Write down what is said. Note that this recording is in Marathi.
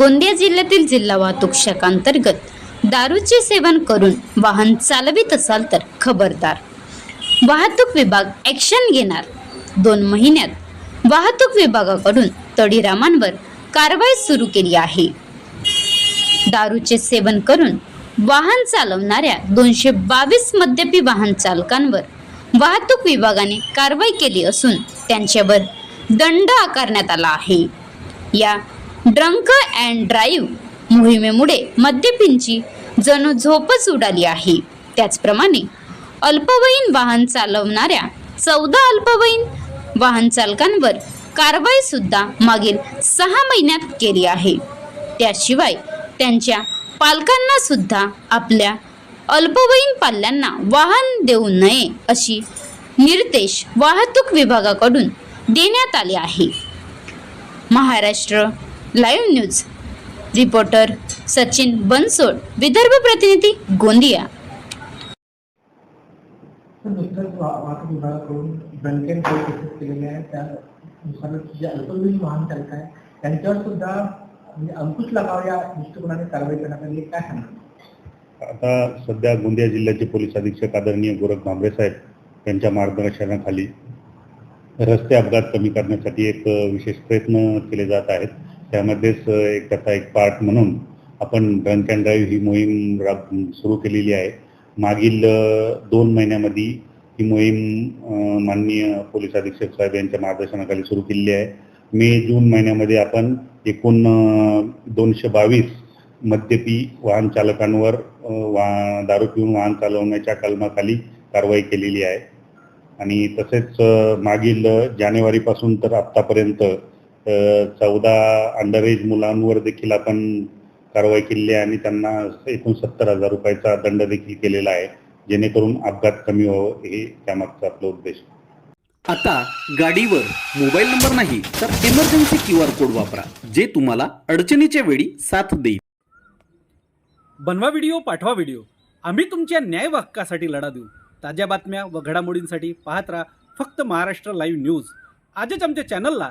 गोंदिया जिल्ह्यातील जिल्हा वाहतूक शाखांतर्गत दारूचे सेवन करून वाहन चालवित असाल तर खबरदार. वाहतूक विभाग ॲक्शन घेणार. दोन महिन्यात वाहतूक विभागाकडून तडीरामांवर कारवाई सुरू केली आहे. दारूचे सेवन करून वाहन चालवणाऱ्या दोनशे बावीस मद्यपी वाहन चालकांवर वाहतूक विभागाने कारवाई केली असून त्यांच्यावर दंड आकारण्यात आला आहे. या ड्रंक अँड ड्राईव्ह मोहिमेमुळे मद्यपींची जणू झोपच उडाली आहे. त्याचप्रमाणे अल्पवयीन वाहन चालवणाऱ्या चौदा अल्पवयीन वाहन चालकांवर कारवाई सुद्धा मागील सहा महिन्यात केली आहे. त्याशिवाय त्यांच्या पालकांना सुद्धा आपल्या अल्पवयीन पाल्यांना वाहन देऊ नये अशी निर्देश वाहतूक विभागाकडून देण्यात आले आहे. Maharashtra live news reporter Sachin Bansod Vidarbha प्रतिनिधी गोंदिया त्यांच्यावर सुद्धा म्हणजे अंकुश लागावं या दृष्टिकोनाने कारवाई करण्यात आली. काय सांगणार आता सध्या गोंदिया जिल्ह्याचे पोलीस अधीक्षक आदरणीय गोरख भांबरे साहेब यांच्या मार्गदर्शनाखाली रस्ते अपघात कमी करण्यासाठी एक विशेष प्रयत्न केले जात आहेत त्यामध्येच एक त्याचा एक पार्ट म्हणून आपण ड्रंक अँड ड्राईव्ह ही मोहीम राब सुरू केलेली आहे. मागील दोन महिन्यामध्ये ही मोहीम माननीय पोलीस अधीक्षक साहेब यांच्या मार्गदर्शनाखाली सुरू केलेली आहे. मे जून महिन्यामध्ये आपण एकूण दोनशे बावीस मद्यपी वाहन चालकांवर वा दारू पिऊन वाहन चालवण्याच्या कलमाखाली कारवाई केलेली आहे. आणि तसेच मागील जानेवारीपासून तर आत्तापर्यंत चौदा अंडर एज मुलांवर देखील आपण कारवाई केलेली आहे आणि त्यांना एकूण सत्तर हजार रुपयाचा दंड देखील केलेला आहे जेणेकरून अपघात कमी व्हावं हे त्यामागचा आपला उद्देश. आहे. आता गाडीवर मोबाईल नंबर नाही तर इमर्जन्सी क्यू आर कोड वापरा जे तुम्हाला अडचणीच्या वेळी साथ देईल. बनवा व्हिडिओ पाठवा व्हिडिओ आम्ही तुमच्या न्याय हक्कासाठी लढा देऊ. ताज्या बातम्या व घडामोडींसाठी पाहत राहा फक्त महाराष्ट्र लाईव्ह न्यूज आजच आमच्या चॅनलला